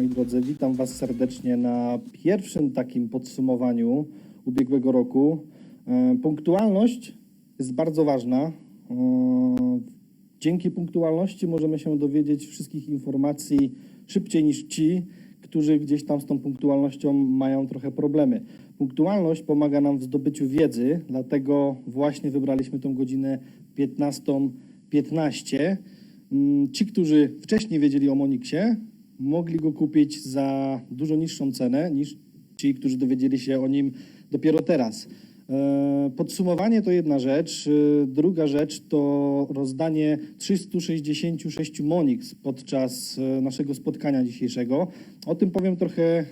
moi drodzy, witam Was serdecznie na pierwszym takim podsumowaniu ubiegłego roku. E, Punktualność jest bardzo ważna. E, Dzięki punktualności możemy się dowiedzieć wszystkich informacji szybciej niż ci, którzy gdzieś tam z tą punktualnością mają trochę problemy. Punktualność pomaga nam w zdobyciu wiedzy, dlatego właśnie wybraliśmy tą godzinę 15.15. Mm, Ci, którzy wcześniej wiedzieli o Moniksie, mogli go kupić za dużo niższą cenę niż ci, którzy dowiedzieli się o nim dopiero teraz. E, Podsumowanie to jedna rzecz. E, Druga rzecz to rozdanie 366 Monix podczas e, naszego spotkania dzisiejszego. O tym powiem trochę,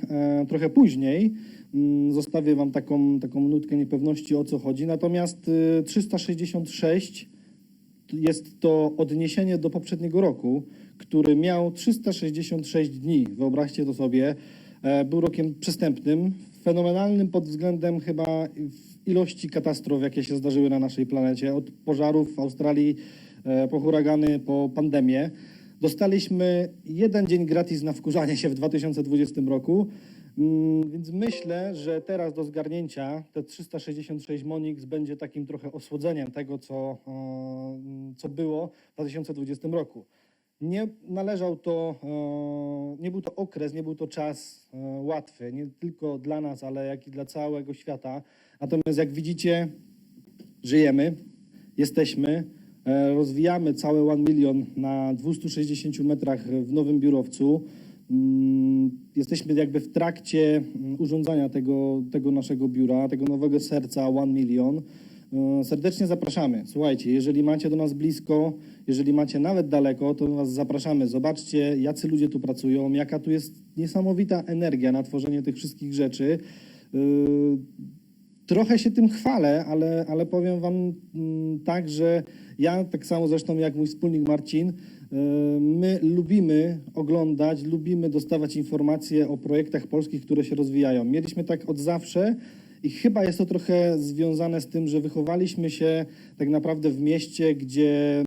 trochę później. Mm, Zostawię Wam taką, taką nutkę niepewności o co chodzi. Natomiast e, 366 jest to odniesienie do poprzedniego roku, który miał 366 dni. Wyobraźcie to sobie. E, Był rokiem przestępnym, fenomenalnym pod względem chyba ilości katastrof, jakie się zdarzyły na naszej planecie. Od pożarów w Australii, e, po huragany, po pandemię. Dostaliśmy jeden dzień gratis na wkurzanie się w 2020 roku. Mm, Więc myślę, że teraz do zgarnięcia te 366 Monix będzie takim trochę osłodzeniem tego, co, e, co było w 2020 roku. Nie należał to, e, nie był to okres, nie był to czas e, łatwy, nie tylko dla nas, ale jak i dla całego świata. Natomiast jak widzicie, żyjemy, jesteśmy, e, rozwijamy cały One Million na 260 metrach w nowym biurowcu. Mm, Jesteśmy jakby w trakcie mm, urządzania tego, tego naszego biura, tego nowego serca One Million. E, Serdecznie zapraszamy. Słuchajcie, jeżeli macie do nas blisko, jeżeli macie nawet daleko, to was zapraszamy. Zobaczcie, jacy ludzie tu pracują, jaka tu jest niesamowita energia na tworzenie tych wszystkich rzeczy. E, Trochę się tym chwalę, ale, ale powiem Wam mm, tak, że ja, tak samo zresztą jak mój wspólnik Marcin, y, my lubimy oglądać, lubimy dostawać informacje o projektach polskich, które się rozwijają. Mieliśmy tak od zawsze i chyba jest to trochę związane z tym, że wychowaliśmy się tak naprawdę w mieście, gdzie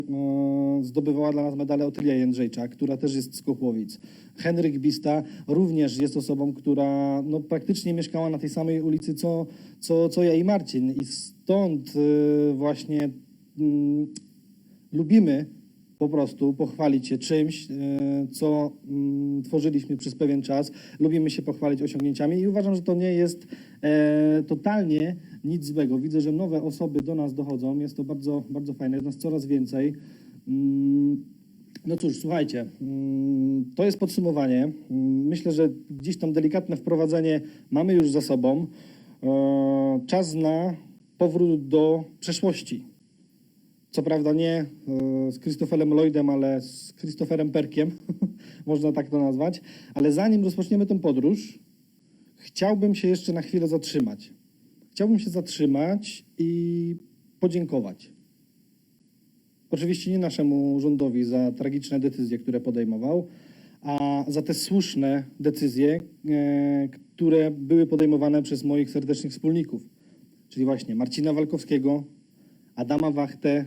y, zdobywała dla nas medale Otylia Jędrzejczak, która też jest z Kochłowic. Henryk Bista również jest osobą, która no, praktycznie mieszkała na tej samej ulicy, co, co, co ja i Marcin. I stąd y, właśnie mm, lubimy po prostu pochwalić się czymś, y, co mm, tworzyliśmy przez pewien czas. Lubimy się pochwalić osiągnięciami i uważam, że to nie jest totalnie nic złego. Widzę, że nowe osoby do nas dochodzą. Jest to bardzo, bardzo fajne. Jest nas coraz więcej. Mm, no cóż, słuchajcie, mm, to jest podsumowanie. Mm, Myślę, że gdzieś tam delikatne wprowadzenie mamy już za sobą. E, Czas na powrót do przeszłości. Co prawda nie e, z Christopherem Lloydem, ale z Christopherem Perkiem, można tak to nazwać. Ale zanim rozpoczniemy tę podróż, chciałbym się jeszcze na chwilę zatrzymać. Chciałbym się zatrzymać i podziękować. Oczywiście nie naszemu rządowi za tragiczne decyzje, które podejmował, a za te słuszne decyzje, e, które były podejmowane przez moich serdecznych wspólników, czyli właśnie Marcina Walkowskiego, Adama Wachtę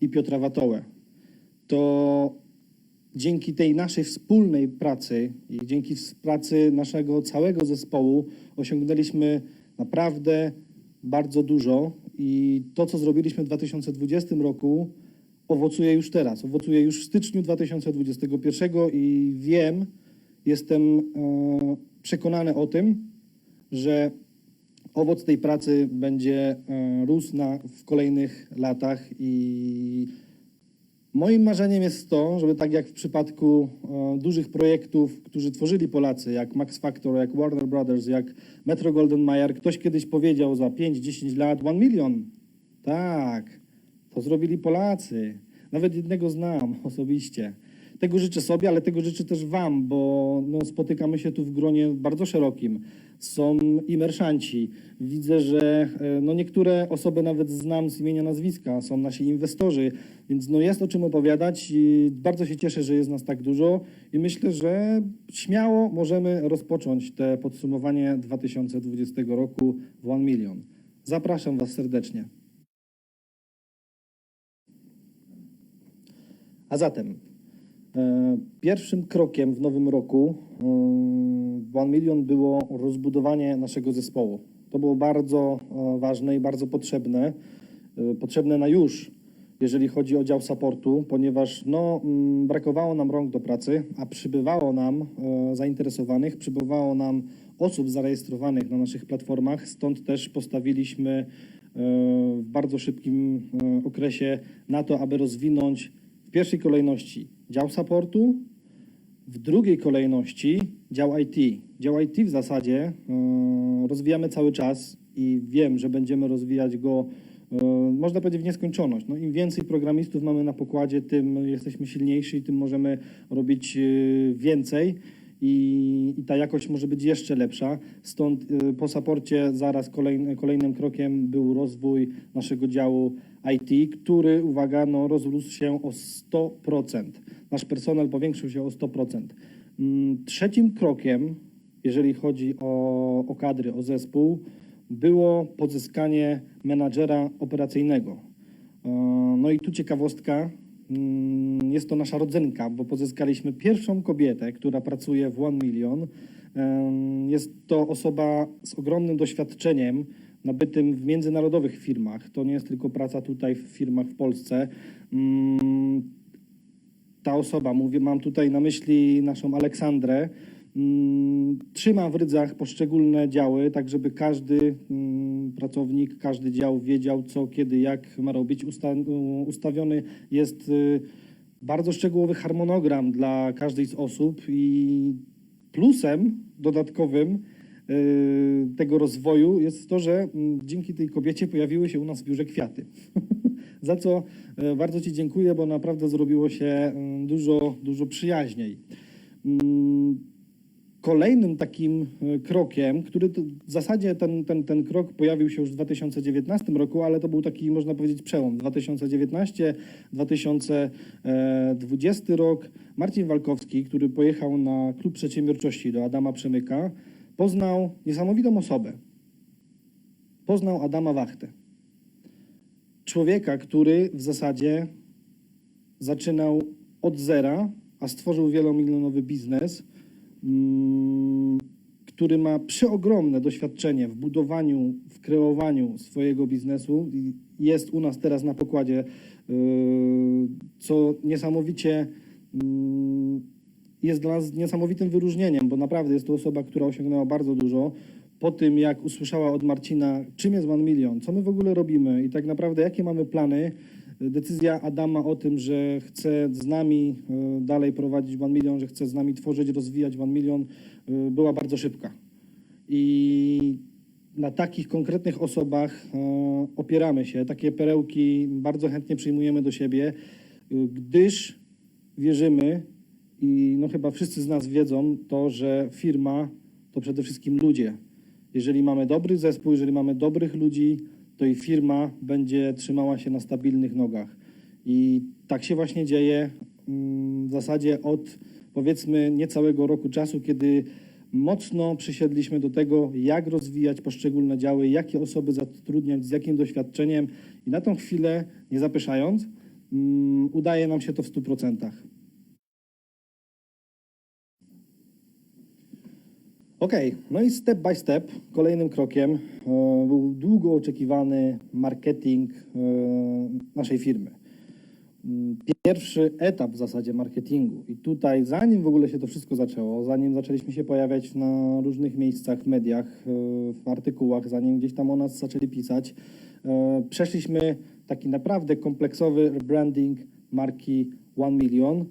i Piotra Watołę. To dzięki tej naszej wspólnej pracy i dzięki pracy naszego całego zespołu osiągnęliśmy naprawdę bardzo dużo i to, co zrobiliśmy w 2020 roku, owocuje już teraz, owocuje już w styczniu 2021 i wiem, jestem e, przekonany o tym, że owoc tej pracy będzie e, rósł na, w kolejnych latach i moim marzeniem jest to, żeby tak jak w przypadku e, dużych projektów, którzy tworzyli Polacy, jak Max Factor, jak Warner Brothers, jak Metro Golden Mayer, ktoś kiedyś powiedział za 5-10 lat 1 milion. Tak, to zrobili Polacy. Nawet jednego znam osobiście. Tego życzę sobie, ale tego życzę też Wam, bo no, spotykamy się tu w gronie bardzo szerokim. Są imerszanci. Widzę, że e, no, niektóre osoby nawet znam z imienia, nazwiska. Są nasi inwestorzy, więc no, jest o czym opowiadać i bardzo się cieszę, że jest nas tak dużo i myślę, że śmiało możemy rozpocząć te podsumowanie 2020 roku w One Million. Zapraszam Was serdecznie. A zatem Pierwszym krokiem w nowym roku w One Million było rozbudowanie naszego zespołu. To było bardzo e, ważne i bardzo potrzebne. E, Potrzebne na już, jeżeli chodzi o dział supportu, ponieważ no, mm, brakowało nam rąk do pracy, a przybywało nam e, zainteresowanych, przybywało nam osób zarejestrowanych na naszych platformach, stąd też postawiliśmy e, w bardzo szybkim e, okresie na to, aby rozwinąć pierwszej kolejności dział supportu, w drugiej kolejności dział IT. Dział IT w zasadzie e, rozwijamy cały czas i wiem, że będziemy rozwijać go, e, można powiedzieć, w nieskończoność. No, Im więcej programistów mamy na pokładzie, tym jesteśmy silniejsi i tym możemy robić e, więcej. I, I ta jakość może być jeszcze lepsza. Stąd e, po saporcie zaraz kolejny, kolejnym krokiem był rozwój naszego działu IT, który, uwaga, no, rozrósł się o 100%. Nasz personel powiększył się o 100%. Mm, Trzecim krokiem, jeżeli chodzi o, o kadry, o zespół, było pozyskanie menadżera operacyjnego. E, No i tu ciekawostka, jest to nasza rodzynka, bo pozyskaliśmy pierwszą kobietę, która pracuje w One Million. Jest to osoba z ogromnym doświadczeniem nabytym w międzynarodowych firmach. To nie jest tylko praca tutaj w firmach w Polsce. Mm, ta osoba, mówię, mam tutaj na myśli naszą Aleksandrę, mm, trzyma w rydzach poszczególne działy, tak żeby każdy mm, pracownik, każdy dział wiedział, co, kiedy, jak ma robić. Ustawiony jest y, bardzo szczegółowy harmonogram dla każdej z osób i plusem dodatkowym y, tego rozwoju jest to, że mm, dzięki tej kobiecie pojawiły się u nas w biurze kwiaty. Za co e, bardzo Ci dziękuję, bo naprawdę zrobiło się mm, dużo, dużo przyjaźniej. Kolejnym takim e, krokiem, który w zasadzie ten, ten, ten krok pojawił się już w 2019 roku, ale to był taki, można powiedzieć, przełom. 2019-2020 rok. Marcin Walkowski, który pojechał na klub przedsiębiorczości do Adama Przemyka, poznał niesamowitą osobę. Poznał Adama Wachtę człowieka, który w zasadzie zaczynał od zera, a stworzył wielomilionowy biznes, który ma przeogromne doświadczenie w budowaniu, w kreowaniu swojego biznesu. Jest u nas teraz na pokładzie, yy, co niesamowicie mm, jest dla nas niesamowitym wyróżnieniem, bo naprawdę jest to osoba, która osiągnęła bardzo dużo. Po tym, jak usłyszała od Marcina, czym jest One Million, co my w ogóle robimy i tak naprawdę jakie mamy plany, decyzja Adama o tym, że chce z nami e, dalej prowadzić One Million, że chce z nami tworzyć, rozwijać One Million, e, była bardzo szybka. I na takich konkretnych osobach e, opieramy się. Takie perełki bardzo chętnie przyjmujemy do siebie, gdyż wierzymy i no chyba wszyscy z nas wiedzą to, że firma to przede wszystkim ludzie. Jeżeli mamy dobry zespół, jeżeli mamy dobrych ludzi, to i firma będzie trzymała się na stabilnych nogach. I tak się właśnie dzieje mm, w zasadzie od powiedzmy niecałego roku czasu, kiedy mocno przysiedliśmy do tego, jak rozwijać poszczególne działy, jakie osoby zatrudniać, z jakim doświadczeniem. I na tą chwilę, nie zapeszając, mm, udaje nam się to w 100%. Okej, no i step by step, kolejnym krokiem e, był długo oczekiwany marketing e, naszej firmy. Pierwszy etap w zasadzie marketingu. I tutaj, zanim w ogóle się to wszystko zaczęło, zanim zaczęliśmy się pojawiać na różnych miejscach w mediach, e, w artykułach, zanim gdzieś tam o nas zaczęli pisać, e, przeszliśmy taki naprawdę kompleksowy rebranding marki One Million.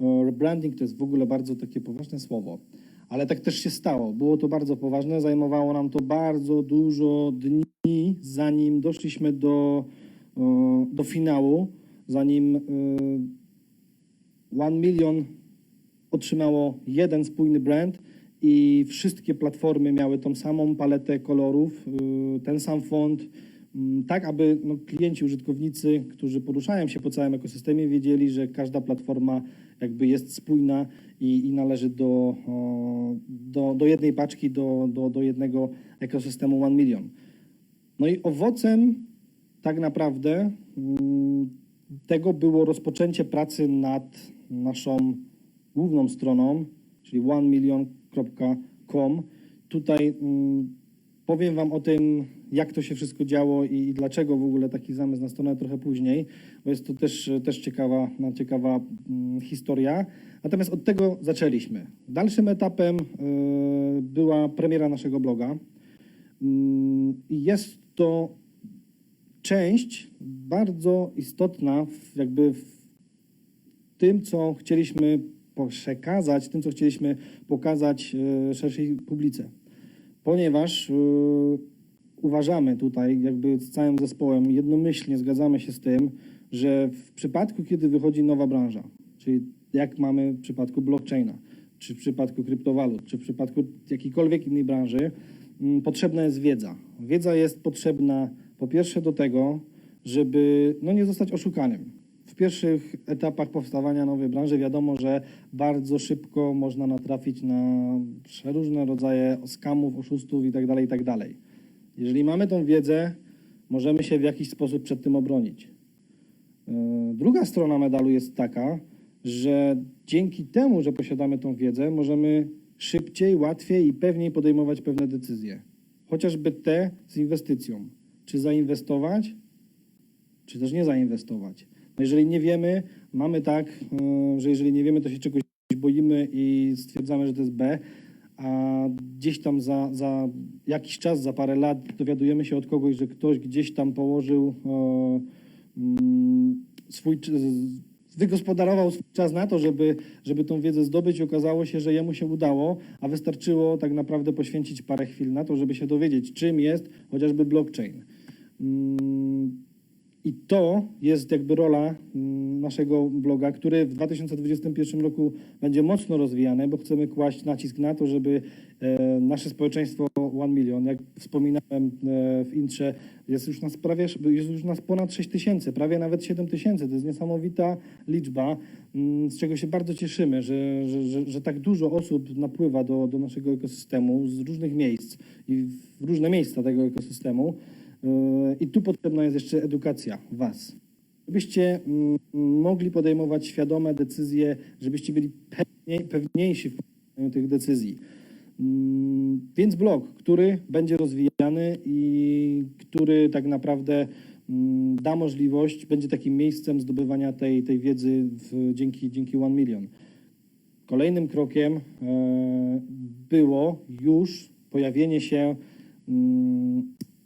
E, Rebranding to jest w ogóle bardzo takie poważne słowo. Ale tak też się stało. Było to bardzo poważne, zajmowało nam to bardzo dużo dni, zanim doszliśmy do, e, do finału, zanim e, One Million otrzymało jeden spójny brand i wszystkie platformy miały tą samą paletę kolorów, y, ten sam font, tak aby no, klienci, użytkownicy, którzy poruszają się po całym ekosystemie, wiedzieli, że każda platforma jakby jest spójna i, i należy do, do, do jednej paczki, do, do, do jednego ekosystemu One Million. No i owocem tak naprawdę mm, tego było rozpoczęcie pracy nad naszą główną stroną, czyli onemillion.com. Tutaj mm, powiem Wam o tym, jak to się wszystko działo i, i dlaczego w ogóle taki zamysł na stronę trochę później, bo jest to też, też ciekawa, no, ciekawa mm, historia. Natomiast od tego zaczęliśmy. Dalszym etapem y, była premiera naszego bloga. Mm, I jest to część bardzo istotna w, jakby w tym, co chcieliśmy przekazać, tym, co chcieliśmy pokazać e, szerszej publice. Ponieważ e, uważamy tutaj, jakby z całym zespołem, jednomyślnie zgadzamy się z tym, że w przypadku, kiedy wychodzi nowa branża, czyli jak mamy w przypadku blockchaina, czy w przypadku kryptowalut, czy w przypadku jakiejkolwiek innej branży, mm, potrzebna jest wiedza. Wiedza jest potrzebna po pierwsze do tego, żeby no, nie zostać oszukanym. W pierwszych etapach powstawania nowej branży wiadomo, że bardzo szybko można natrafić na różne rodzaje skamów, oszustów itd., itd. Jeżeli mamy tą wiedzę, możemy się w jakiś sposób przed tym obronić. E, Druga strona medalu jest taka, że dzięki temu, że posiadamy tą wiedzę, możemy szybciej, łatwiej i pewniej podejmować pewne decyzje. Chociażby te z inwestycją. Czy zainwestować, czy też nie zainwestować. Jeżeli nie wiemy, mamy tak, e, że jeżeli nie wiemy, to się czegoś boimy i stwierdzamy, że to jest B, a gdzieś tam za, za jakiś czas, za parę lat dowiadujemy się od kogoś, że ktoś gdzieś tam położył e, mm, swój, wygospodarował swój czas na to, żeby, żeby tą wiedzę zdobyć i okazało się, że jemu się udało, a wystarczyło tak naprawdę poświęcić parę chwil na to, żeby się dowiedzieć, czym jest chociażby blockchain. I to jest jakby rola mm, naszego bloga, który w 2021 roku będzie mocno rozwijany, bo chcemy kłaść nacisk na to, żeby e, nasze społeczeństwo One Million, jak wspominałem e, w intrze, jest już nas prawie, jest już nas ponad 6 tysięcy, prawie nawet 7 tysięcy. To jest niesamowita liczba, mm, z czego się bardzo cieszymy, że, że, że, że tak dużo osób napływa do, do naszego ekosystemu z różnych miejsc i w różne miejsca tego ekosystemu. Yy, I tu potrzebna jest jeszcze edukacja Was. Żebyście mm, mogli podejmować świadome decyzje, żebyście byli pewniej, pewniejsi w podejmowaniu tych decyzji. Mm, Więc blog, który będzie rozwijany i który tak naprawdę mm, da możliwość, będzie takim miejscem zdobywania tej, tej wiedzy w, dzięki, dzięki One Million. Kolejnym krokiem e, było już pojawienie się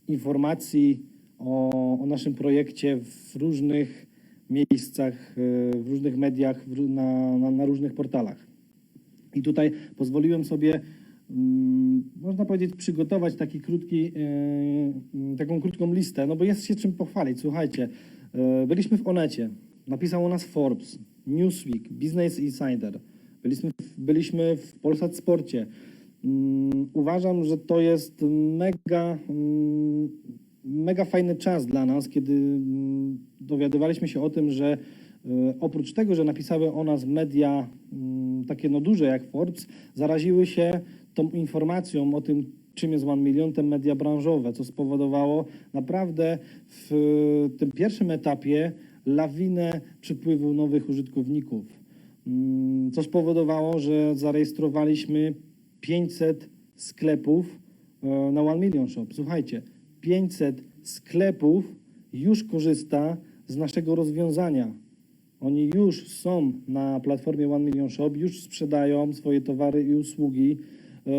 informacji o, o naszym projekcie w różnych miejscach, e, w różnych mediach, na, na, na różnych portalach. I tutaj pozwoliłem sobie, mm, można powiedzieć, przygotować taki krótki, e, mm, taką krótką listę, no bo jest się czym pochwalić. Słuchajcie, e, byliśmy w Onecie, napisał o nas Forbes, Newsweek, Business Insider, byliśmy, w- byliśmy w Polsat Sporcie. Mm, Uważam, że to jest mega, mm, mega fajny czas dla nas, kiedy mm, dowiadywaliśmy się o tym, że e, oprócz tego, że napisały o nas media takie no duże jak Forbes, zaraziły się tą informacją o tym, czym jest One Million, te media branżowe, co spowodowało naprawdę w tym pierwszym etapie lawinę przypływu nowych użytkowników, co spowodowało, że zarejestrowaliśmy 500 sklepów e, na One Million Shop. Słuchajcie, 500 sklepów już korzysta z naszego rozwiązania. Oni już są na platformie One Million Shop, już sprzedają swoje towary i usługi e,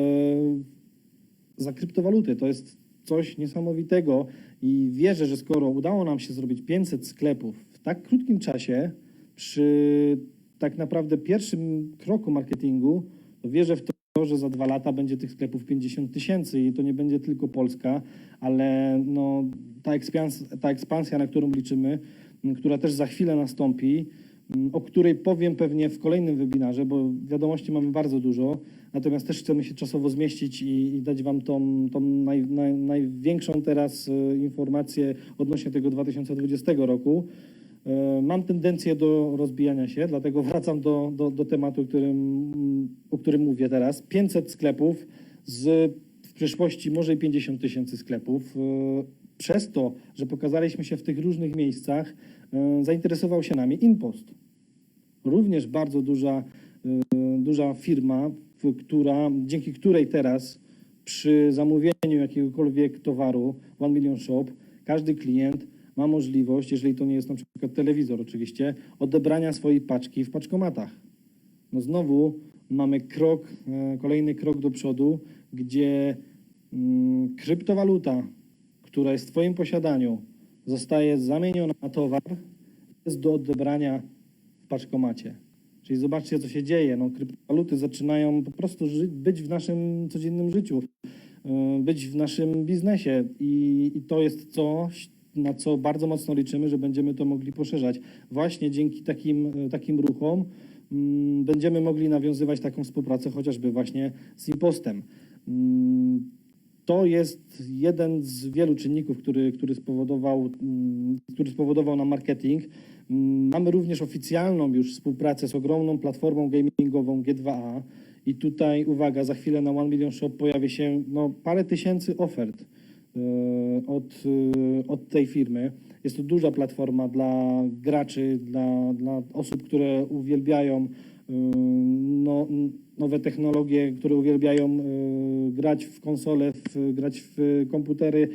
za kryptowaluty. To jest coś niesamowitego i wierzę, że skoro udało nam się zrobić 500 sklepów w tak krótkim czasie, przy tak naprawdę pierwszym kroku marketingu, to wierzę w to, że za dwa lata będzie tych sklepów 50 tysięcy i to nie będzie tylko Polska, ale no, ta, ekspans- ta ekspansja, na którą liczymy, która też za chwilę nastąpi, o której powiem pewnie w kolejnym webinarze, bo wiadomości mamy bardzo dużo, natomiast też chcemy się czasowo zmieścić i, i dać Wam tą, tą naj, naj, największą teraz e, informację odnośnie tego 2020 roku. E, Mam tendencję do rozbijania się, dlatego wracam do, do, do tematu, którym, o którym mówię teraz. 500 sklepów z w przyszłości może i 50 tysięcy sklepów. E, Przez to, że pokazaliśmy się w tych różnych miejscach, e, zainteresował się nami Inpost. Również bardzo duża duża firma, która, dzięki której teraz przy zamówieniu jakiegokolwiek towaru One Million Shop każdy klient ma możliwość, jeżeli to nie jest na przykład telewizor oczywiście, odebrania swojej paczki w paczkomatach. No znowu mamy krok, e, kolejny krok do przodu, gdzie mm, kryptowaluta, która jest w Twoim posiadaniu, zostaje zamieniona na towar, jest do odebrania w paczkomacie. Czyli zobaczcie, co się dzieje. No, kryptowaluty zaczynają po prostu być w naszym codziennym życiu, e, być w naszym biznesie i, i to jest coś, na co bardzo mocno liczymy, że będziemy to mogli poszerzać. Właśnie dzięki takim, e, takim ruchom mm, będziemy mogli nawiązywać taką współpracę chociażby właśnie z Impostem. Mm, To jest jeden z wielu czynników, który, który, spowodował, mm, który spowodował nam marketing. Mamy również oficjalną już współpracę z ogromną platformą gamingową G2A i tutaj uwaga, za chwilę na One Million Shop pojawi się no, parę tysięcy ofert od, e, od tej firmy. Jest to duża platforma dla graczy, dla, dla osób, które uwielbiają e, no, nowe technologie, które uwielbiają e, grać w konsole, w, grać w komputery,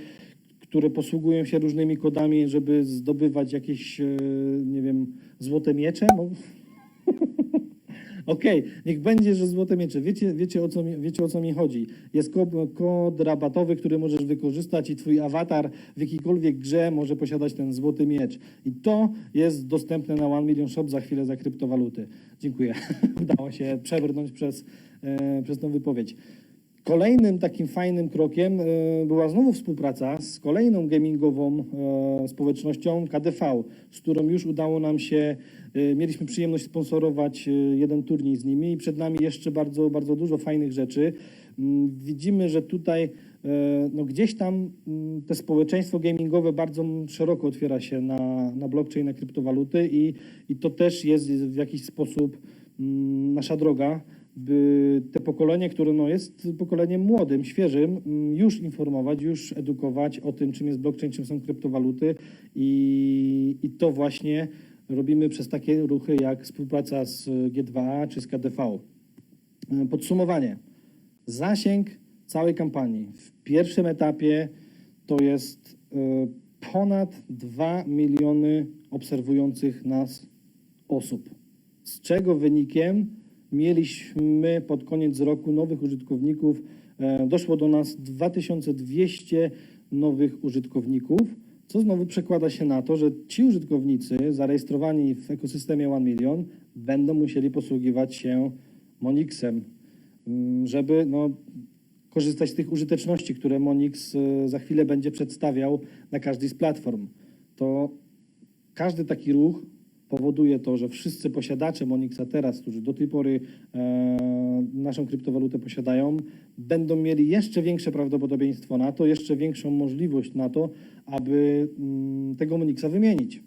które posługują się różnymi kodami, żeby zdobywać jakieś, e, nie wiem, złote miecze. No. Okej, niech będzie, że złote miecze. Wiecie, wiecie, o co mi, wiecie o co mi chodzi. Jest kod, kod rabatowy, który możesz wykorzystać i twój awatar w jakiejkolwiek grze może posiadać ten złoty miecz. I to jest dostępne na One Million Shop za chwilę za kryptowaluty. Dziękuję. Udało się przebrnąć przez, e, przez tą wypowiedź. Kolejnym takim fajnym krokiem e, była znowu współpraca z kolejną gamingową e, społecznością KDV, z którą już udało nam się, e, mieliśmy przyjemność sponsorować jeden turniej z nimi i przed nami jeszcze bardzo, bardzo dużo fajnych rzeczy. Mm, Widzimy, że tutaj no gdzieś tam mm, te społeczeństwo gamingowe bardzo szeroko otwiera się na, na blockchain, na kryptowaluty i, i to też jest w jakiś sposób mm, nasza droga te pokolenie, które no jest pokoleniem młodym, świeżym, mm, już informować, już edukować o tym, czym jest blockchain, czym są kryptowaluty i, i to właśnie robimy przez takie ruchy jak współpraca z G2A czy z KDV. E, Podsumowanie. Zasięg całej kampanii w pierwszym etapie to jest e, ponad 2 miliony obserwujących nas osób. Z czego wynikiem mieliśmy pod koniec roku nowych użytkowników. E, Doszło do nas 2200 nowych użytkowników, co znowu przekłada się na to, że ci użytkownicy zarejestrowani w ekosystemie One Million będą musieli posługiwać się Monixem, mm, żeby no, korzystać z tych użyteczności, które Monix e, za chwilę będzie przedstawiał na każdej z platform. To każdy taki ruch powoduje to, że wszyscy posiadacze Monixa teraz, którzy do tej pory e, naszą kryptowalutę posiadają, będą mieli jeszcze większe prawdopodobieństwo na to, jeszcze większą możliwość na to, aby mm, tego Monixa wymienić.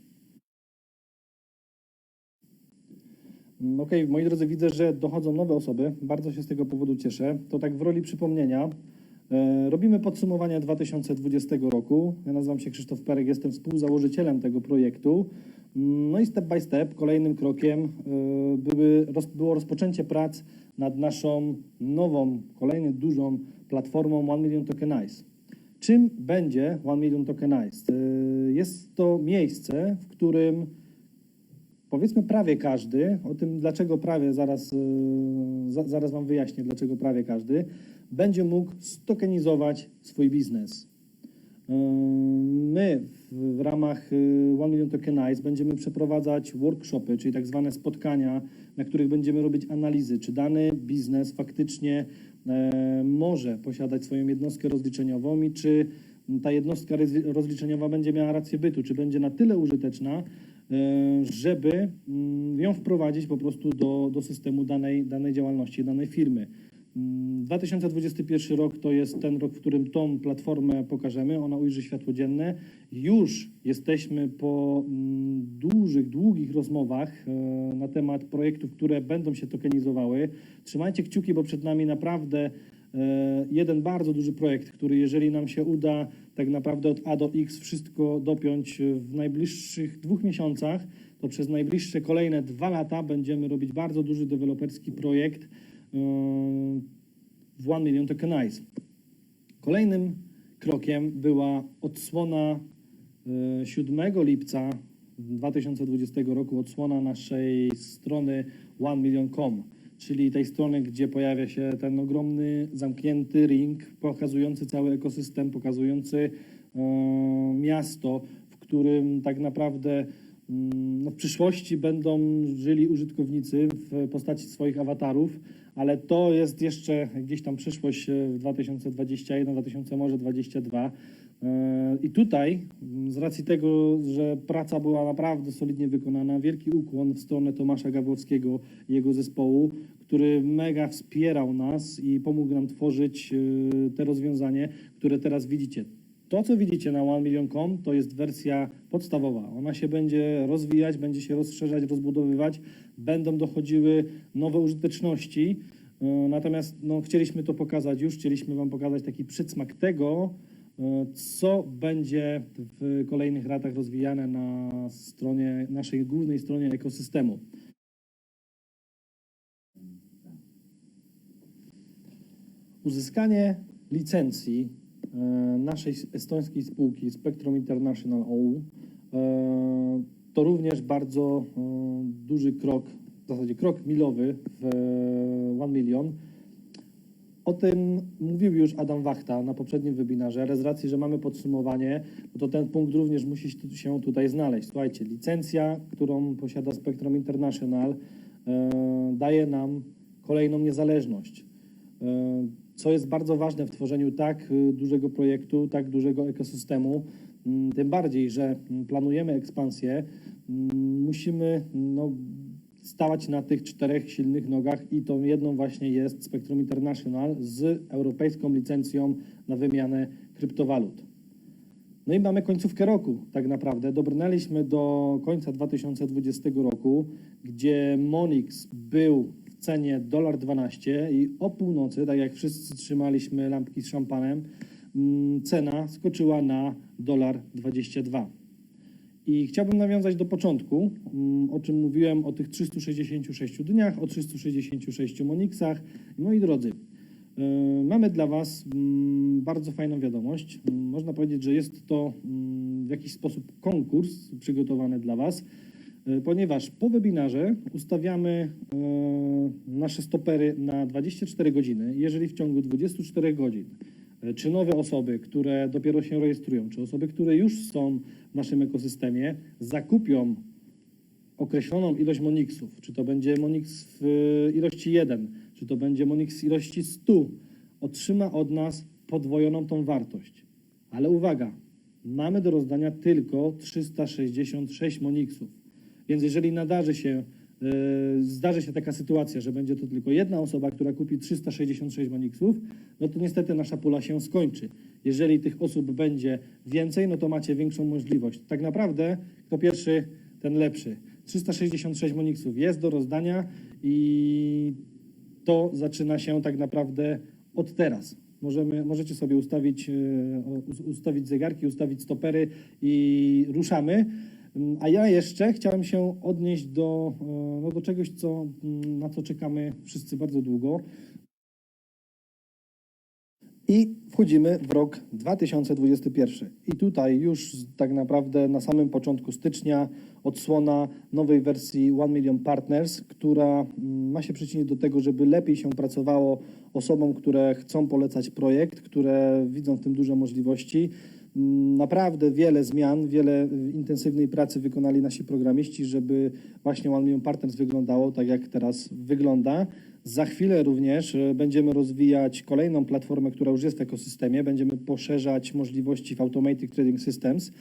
Mm, Okej, moi drodzy, widzę, że dochodzą nowe osoby. Bardzo się z tego powodu cieszę. To tak w roli przypomnienia. E, Robimy podsumowanie 2020 roku. Ja nazywam się Krzysztof Perek, jestem współzałożycielem tego projektu. No i step by step, kolejnym krokiem e, były, było rozpoczęcie prac nad naszą nową, kolejną dużą platformą One Million Tokenize. Czym będzie One Million Tokenize? E, Jest to miejsce, w którym powiedzmy prawie każdy, o tym dlaczego prawie, zaraz, za, zaraz Wam wyjaśnię, dlaczego prawie każdy, będzie mógł stokenizować swój biznes. My w, ramach yy, One Million Tokenize będziemy przeprowadzać workshopy, czyli tak zwane spotkania, na których będziemy robić analizy, czy dany biznes faktycznie e, może posiadać swoją jednostkę rozliczeniową i czy ta jednostka rozli- rozliczeniowa będzie miała rację bytu, czy będzie na tyle użyteczna, e, żeby mm, ją wprowadzić po prostu do, do systemu danej, danej działalności, danej firmy. Mm, 2021 rok to jest ten rok, w którym tą platformę pokażemy. Ona ujrzy światło dzienne. Już jesteśmy po mm, dużych, długich rozmowach e, na temat projektów, które będą się tokenizowały. Trzymajcie kciuki, bo przed nami naprawdę e, jeden bardzo duży projekt, który jeżeli nam się uda tak naprawdę od A do X wszystko dopiąć w najbliższych dwóch miesiącach, to przez najbliższe kolejne dwa lata będziemy robić bardzo duży deweloperski projekt w One Million Tokenize. Kolejnym krokiem była odsłona e, 7 lipca 2020 roku, odsłona naszej strony OneMillion.com, czyli tej strony, gdzie pojawia się ten ogromny, zamknięty ring, pokazujący cały ekosystem, pokazujący e, miasto, w którym tak naprawdę no, w przyszłości będą żyli użytkownicy w postaci swoich awatarów, ale to jest jeszcze gdzieś tam przyszłość e, w 2021, 2000 może 2022. E, I tutaj, m, z racji tego, że praca była naprawdę solidnie wykonana, wielki ukłon w stronę Tomasza Gabłowskiego i jego zespołu, który mega wspierał nas i pomógł nam tworzyć e, te rozwiązanie, które teraz widzicie. To, co widzicie na OneMillion.com, to jest wersja podstawowa. Ona się będzie rozwijać, będzie się rozszerzać, rozbudowywać, będą dochodziły nowe użyteczności. E, Natomiast no, chcieliśmy to pokazać już, chcieliśmy Wam pokazać taki przedsmak tego, e, co będzie w kolejnych latach rozwijane na stronie, naszej głównej stronie ekosystemu. Uzyskanie licencji naszej estońskiej spółki Spectrum International OU e, to również bardzo e, duży krok, w zasadzie krok milowy w e, One Million. O tym mówił już Adam Wachta na poprzednim webinarze, ale z racji, że mamy podsumowanie, no to ten punkt również musi się tutaj znaleźć. Słuchajcie, licencja, którą posiada Spectrum International, e, daje nam kolejną niezależność. Co jest bardzo ważne w tworzeniu tak y, dużego projektu, tak dużego ekosystemu, Mm, tym bardziej, że mm, planujemy ekspansję, mm, musimy no, stawać na tych czterech silnych nogach i tą jedną właśnie jest Spectrum International z europejską licencją na wymianę kryptowalut. No i mamy końcówkę roku, tak naprawdę. Dobrnęliśmy do końca 2020 roku, gdzie Monix był cenie $1,12 i o północy, tak jak wszyscy trzymaliśmy lampki z szampanem, mm, cena skoczyła na $1,22. I chciałbym nawiązać do początku, mm, o czym mówiłem o tych 366 dniach, o 366 Monixach. Moi drodzy, e, mamy dla Was mm, bardzo fajną wiadomość. Można powiedzieć, że jest to w jakiś sposób konkurs przygotowany dla Was, ponieważ po webinarze ustawiamy e, nasze stopery na 24 godziny. Jeżeli w ciągu 24 godzin e, czy nowe osoby, które dopiero się rejestrują, czy osoby, które już są w naszym ekosystemie, zakupią określoną ilość Monixów, czy to będzie Monix w e, ilości 1, czy to będzie Monix w ilości 100, otrzyma od nas podwojoną tą wartość. Ale uwaga, mamy do rozdania tylko 366 Monixów. Więc jeżeli nadarzy się, e, zdarzy się taka sytuacja, że będzie to tylko jedna osoba, która kupi 366 Monixów, no to niestety nasza pula się skończy. Jeżeli tych osób będzie więcej, no to macie większą możliwość. Tak naprawdę kto pierwszy, ten lepszy. 366 Monixów jest do rozdania i to zaczyna się tak naprawdę od teraz. Możemy, możecie sobie ustawić, e, ustawić zegarki, ustawić stopery i ruszamy. A ja jeszcze chciałem się odnieść do, e, no do czegoś, co, mm, na co czekamy wszyscy bardzo długo. I wchodzimy w rok 2021. I tutaj już tak naprawdę na samym początku stycznia odsłona nowej wersji One Million Partners, która mm, ma się przyczynić do tego, żeby lepiej się pracowało osobom, które chcą polecać projekt, które widzą w tym duże możliwości. Naprawdę wiele zmian, wiele intensywnej pracy wykonali nasi programiści, żeby właśnie One Million Partners wyglądało tak, jak teraz wygląda. Za chwilę również e, będziemy rozwijać kolejną platformę, która już jest w ekosystemie. Będziemy poszerzać możliwości w Automatic Trading Systems,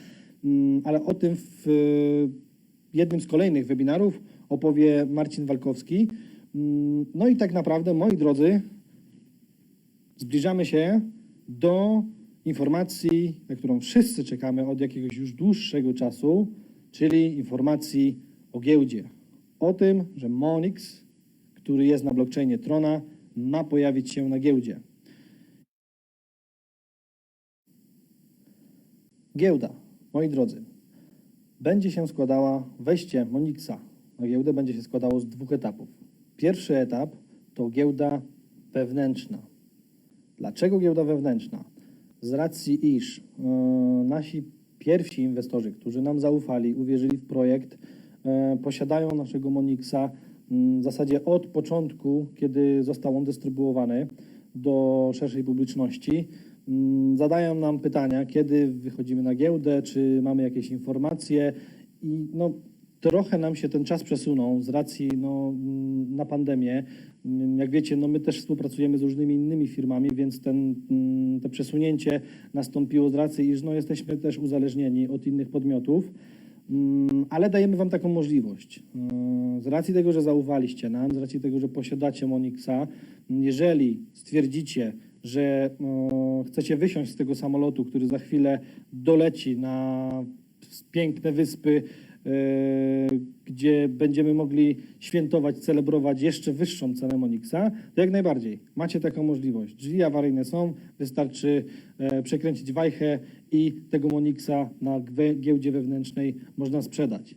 Mm, ale o tym w e, jednym z kolejnych webinarów opowie Marcin Walkowski. Mm, No i tak naprawdę, moi drodzy, zbliżamy się do informacji, na którą wszyscy czekamy od jakiegoś już dłuższego czasu, czyli informacji o giełdzie. O tym, że Monix, który jest na blockchainie Trona, ma pojawić się na giełdzie. Giełda, moi drodzy, będzie się składała, wejście Monixa na giełdę będzie się składało z dwóch etapów. Pierwszy etap to giełda wewnętrzna. Dlaczego giełda wewnętrzna? Z racji, iż e, nasi pierwsi inwestorzy, którzy nam zaufali, uwierzyli w projekt, e, posiadają naszego Monixa w zasadzie od początku, kiedy został on dystrybuowany do szerszej publiczności. Zadają nam pytania, kiedy wychodzimy na giełdę, czy mamy jakieś informacje i no, trochę nam się ten czas przesunął z racji no, mm, na pandemię. Mm, Jak wiecie, no, my też współpracujemy z różnymi innymi firmami, więc ten, mm, to przesunięcie nastąpiło z racji, iż no, jesteśmy też uzależnieni od innych podmiotów. Mm, Ale dajemy Wam taką możliwość. Yy, Z racji tego, że zaufaliście nam, z racji tego, że posiadacie Monixa, jeżeli stwierdzicie, że chcecie wysiąść z tego samolotu, który za chwilę doleci na piękne wyspy, gdzie będziemy mogli świętować, celebrować jeszcze wyższą cenę Monixa, to jak najbardziej macie taką możliwość. Drzwi awaryjne są, wystarczy e, przekręcić wajchę i tego Monixa na giełdzie wewnętrznej można sprzedać.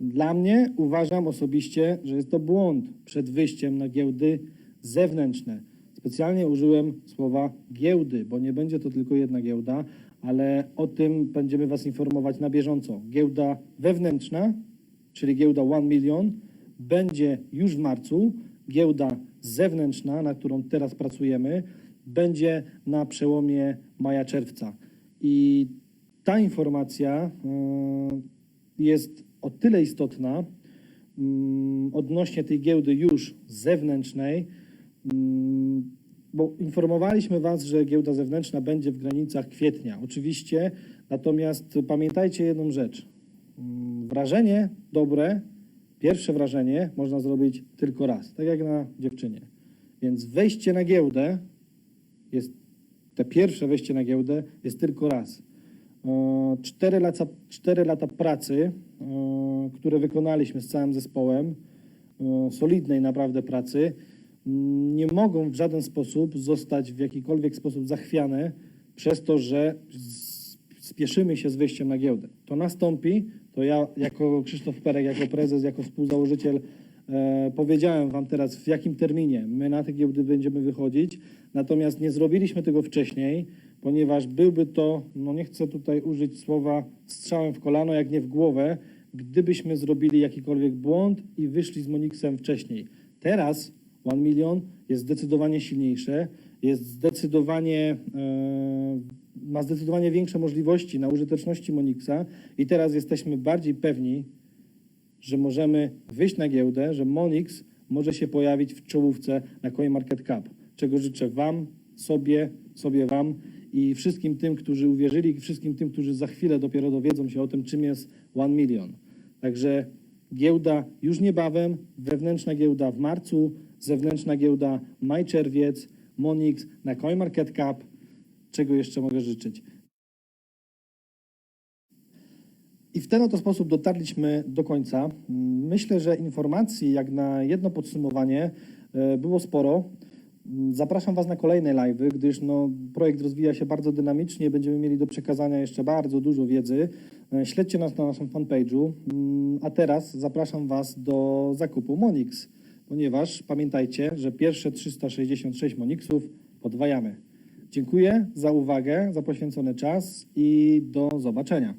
Dla mnie uważam osobiście, że jest to błąd przed wyjściem na giełdy zewnętrzne. Specjalnie użyłem słowa giełdy, bo nie będzie to tylko jedna giełda, ale o tym będziemy Was informować na bieżąco. Giełda wewnętrzna, czyli giełda 1 milion, będzie już w marcu. Giełda zewnętrzna, na którą teraz pracujemy, będzie na przełomie maja-czerwca. I ta informacja yy, jest o tyle istotna mm, odnośnie tej giełdy już zewnętrznej, mm, bo informowaliśmy Was, że giełda zewnętrzna będzie w granicach kwietnia. Oczywiście, natomiast pamiętajcie jedną rzecz. Mm, Wrażenie dobre, pierwsze wrażenie można zrobić tylko raz, tak jak na dziewczynie. Więc wejście na giełdę jest, te pierwsze wejście na giełdę jest tylko raz. Cztery lata, cztery lata pracy, które wykonaliśmy z całym zespołem, solidnej naprawdę pracy, nie mogą w żaden sposób zostać w jakikolwiek sposób zachwiane przez to, że spieszymy się z wyjściem na giełdę. To nastąpi, to ja jako Krzysztof Perek, jako prezes, jako współzałożyciel e, powiedziałem Wam teraz, w jakim terminie my na te giełdy będziemy wychodzić, natomiast nie zrobiliśmy tego wcześniej, ponieważ byłby to, no nie chcę tutaj użyć słowa strzałem w kolano, jak nie w głowę, gdybyśmy zrobili jakikolwiek błąd i wyszli z Monixem wcześniej. Teraz One Million jest zdecydowanie silniejsze, jest zdecydowanie, e, ma zdecydowanie większe możliwości na użyteczności Monixa i teraz jesteśmy bardziej pewni, że możemy wyjść na giełdę, że Monix może się pojawić w czołówce na CoinMarketCap, czego życzę Wam, sobie, sobie Wam i wszystkim tym, którzy uwierzyli, wszystkim tym, którzy za chwilę dopiero dowiedzą się o tym, czym jest One Million. Także giełda już niebawem, wewnętrzna giełda w marcu, zewnętrzna giełda maj-czerwiec, Monix na CoinMarketCap. Czego jeszcze mogę życzyć? I w ten oto sposób dotarliśmy do końca. Myślę, że informacji, jak na jedno podsumowanie, e, było sporo. Zapraszam Was na kolejne live'y, gdyż no, projekt rozwija się bardzo dynamicznie. Będziemy mieli do przekazania jeszcze bardzo dużo wiedzy. E, Śledźcie nas na naszym fanpage'u. Mm, A teraz zapraszam Was do zakupu Monix, ponieważ pamiętajcie, że pierwsze 366 Monixów podwajamy. Dziękuję za uwagę, za poświęcony czas i do zobaczenia.